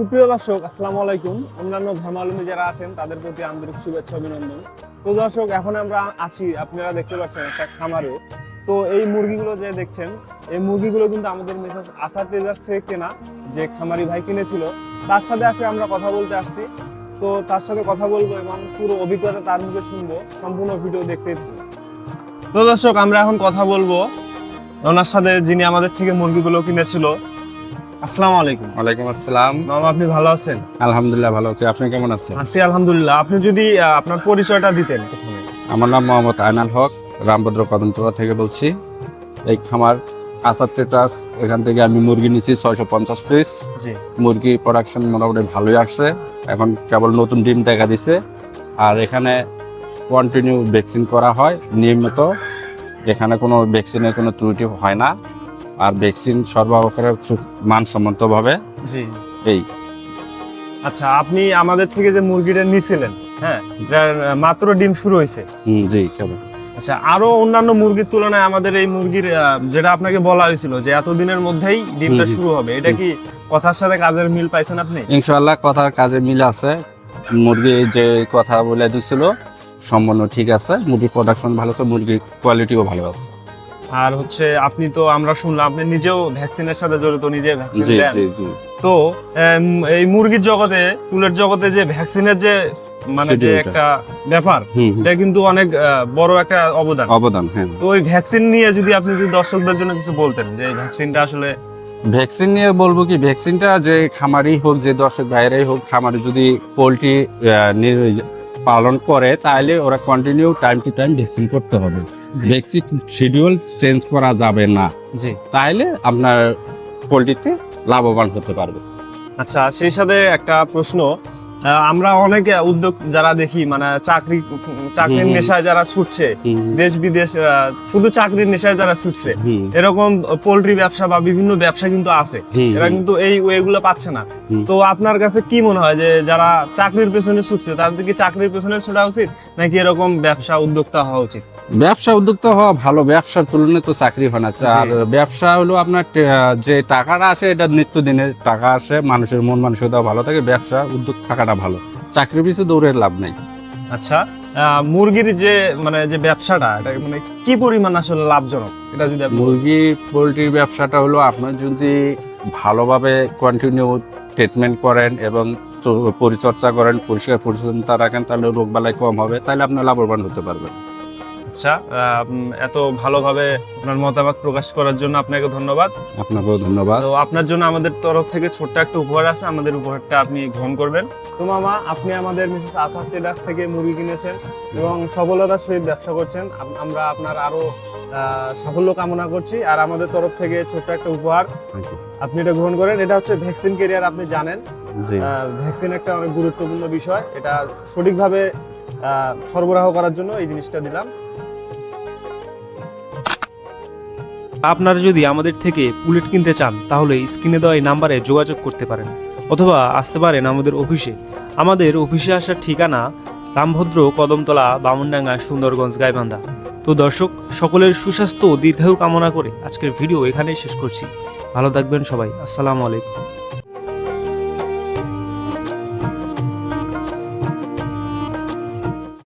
সুপ্রিয় দর্শক, আসসালামু আলাইকুম। অন্যান্য ধর্মাবলম্বী যারা আছেন, তাদের প্রতি আন্তরিক শুভেচ্ছা, অভিনন্দন। তো দর্শক, এখন আমরা আছি, আপনারা দেখতে পাচ্ছেন একটা খামারে। তো এই মুরগিগুলো যে দেখছেন, এই মুরগিগুলো কিন্তু আমাদের মিসেস আসার ট্রেজার্স থেকে কেনা, যে খামারি ভাই কিনেছিল। তার সাথে আজকে আমরা কথা বলতে আসছি। তো তার সাথে কথা বলব এবং পুরো অভিজ্ঞতা তার মুখে শুনব, সম্পূর্ণ ভিডিও দেখতে। তো দর্শক, আমরা এখন কথা বলব। ওনার সাথে যিনি আমাদের থেকে মুরগিগুলো কিনেছিল আসসালামু আলাইকুম। ওয়ালাইকুম আসসালাম। মামা আপনি ভালো আছেন? আলহামদুলিল্লাহ ভালো আছি। আপনি কেমন আছেন? আছি আলহামদুলিল্লাহ। আপনি যদি আপনার পরিচয়টা দিতেন প্রথমে। আমার নাম মোহাম্মদ আয়নাল হক রামভদ্র কদমতলা থেকে বলছি। এই খামার আসার তেতাস এখান থেকে আমি মুরগি নিচ্ছি ছয়শো পঞ্চাশ পিস। মুরগি প্রোডাকশন মোটামুটি ভালোই আসছে। এখন কেবল নতুন ডিম দেখা দিছে। আর এখানে কন্টিনিউ ভ্যাকসিন করা হয় নিয়মিত। এখানে কোনো ভ্যাকসিনের কোনো ত্রুটি হয় না। আর ভ্যাকসিন সরবরাহ করে মানসম্মতভাবে জি। এই। আচ্ছা আপনি আমাদের থেকে যে মুরগিটা নিছিলেন হ্যাঁ যার মাত্র ডিম শুরু হয়েছে। জি কেমন আচ্ছা আরও অন্যান্য মুরগির তুলনায় আমাদের এই মুরগির যেটা আপনাকে বলা হয়েছিল যে এত দিনের মধ্যেই ডিমটা। শুরু হবে এটা কি কথার সাথে কাজের মিল পাইছেন আপনি? ইনশাআল্লাহ কথার কাজে মিল আছে। মুরগি যে কথা বলে দিছিল সম্পূর্ণ ঠিক আছে। মুরগির প্রোডাকশন ভালো আছে মুরগির কোয়ালিটিও ভালো আছে। আর হচ্ছে আপনি তো আমরা শুনলাম আপনি নিজেও ভ্যাকসিনের সাথে জড়িত নিজে ভ্যাকসিন দেন। তো এই মুরগির জগতে কুলের জগতে যে ভ্যাকসিনের যে মানে যে একটা ব্যাপার। এটা কিন্তু অনেক বড় একটা অবদান। অবদান হ্যাঁ। তো ওই ভ্যাকসিন নিয়ে যদি আপনি যদি দর্শকদের জন্য কিছু বলতেন যে ভ্যাকসিনটা আসলে ভ্যাকসিন নিয়ে বলব কি ভ্যাকসিনটা যে খামারি হোক যে দর্শক ভাইরাই হোক খামারি যদি পোলট্রি পালন করে তাহলে ওরা continue time to time vaccine করতে হবে। ভ্যাকসিন শিডিউল চেঞ্জ করা যাবে না। জি। তাহলে আপনার পোলট্রিতে লাভবান হতে পারবে। আচ্ছা সেই সাথে একটা প্রশ্ন। আমরা অনেক উদ্যোগ যারা দেখি মানে চাকরি চাকরির। নেশায় যারা ছুটছে দেশ বিদেশ শুধু চাকরির নেশায় যারা ছুটছে এরকম পোল্ট্রি ব্যবসা বা বিভিন্ন ব্যবসা কিন্তু আছে। এরা কিন্তু এই ওয়েগুলো পাচ্ছে না। তো আপনার কাছে কি মনে হয় যে যারা চাকরির পেছনে ছুটছে তাদের কি চাকরির পেছনে ছোটা উচিত নাকি এরকম ব্যবসা উদ্যোক্তা হওয়া উচিত? ব্যবসা উদ্যোক্তা হওয়া ভালো ব্যবসার তুলনায় তো চাকরি হয় না। আর ব্যবসা হলো আপনার যে টাকাটা আসে এটা নিত্যদিনের টাকা আসে মানুষের মন মানসিকতা ভালো থাকে ব্যবসা উদ্যোগ থাকাটা ভালো। চাকরি পিছু দৌড়ের লাভ নেই। আচ্ছা মুরগির যে মানে যে ব্যবসাটা এটা মানে কি পরিমাণ আসলে লাভজনক? এটা যদি মুরগি পোলট্রির ব্যবসাটা হলো আপনার যদি ভালোভাবে কন্টিনিউ ট্রিটমেন্ট করেন এবং পরিচর্যা করেন পরিষ্কার পরিচ্ছন্নতা রাখেন তাহলে রোগবালাই কম হবে তাহলে আপনার লাভবান হতে পারবেন। আচ্ছা উম, এত ভালোভাবে আপনার মতামত প্রকাশ করার জন্য আপনাকে ধন্যবাদ। আপনাকেও ধন্যবাদ। তো আপনার জন্য আমাদের তরফ থেকে ছোট্ট একটা উপহার আছে আমাদের উপহারটা আপনি গ্রহণ করবেন। তো মামা আপনি আমাদের মিসেস আসার ট্রেডার্স থেকে মুরগি কিনেছেন এবং সফলতার সহিত ব্যবসা করছেন। আমরা আপনার আরও আহ, সাফল্য কামনা করছি। আর আমাদের তরফ থেকে ছোট্ট একটা উপহার আপনি এটা গ্রহণ করেন। এটা হচ্ছে ভ্যাকসিন কেরিয়ার আপনি জানেন। ভ্যাকসিন একটা অনেক গুরুত্বপূর্ণ বিষয়। এটা সঠিকভাবে আহ, সরবরাহ করার জন্য এই জিনিসটা দিলাম। আপনারা যদি আমাদের থেকে বুলেট কিনতে চান, তাহলে স্ক্রিনে দেওয়া এই নাম্বারে যোগাযোগ করতে পারেন। অথবা আসতে পারেন আমাদের অফিসে। আমাদের অফিসে আসার ঠিকানা রামভদ্র কদমতলা, বামনডাঙ্গা, সুন্দরগঞ্জ, গাইবান্ধা। তো দর্শক, সকলের সুস্বাস্থ্য ও দীর্ঘায়ু কামনা করে আজকের ভিডিও এখানেই শেষ করছি। ভালো থাকবেন সবাই। আসসালামু আলাইকুম।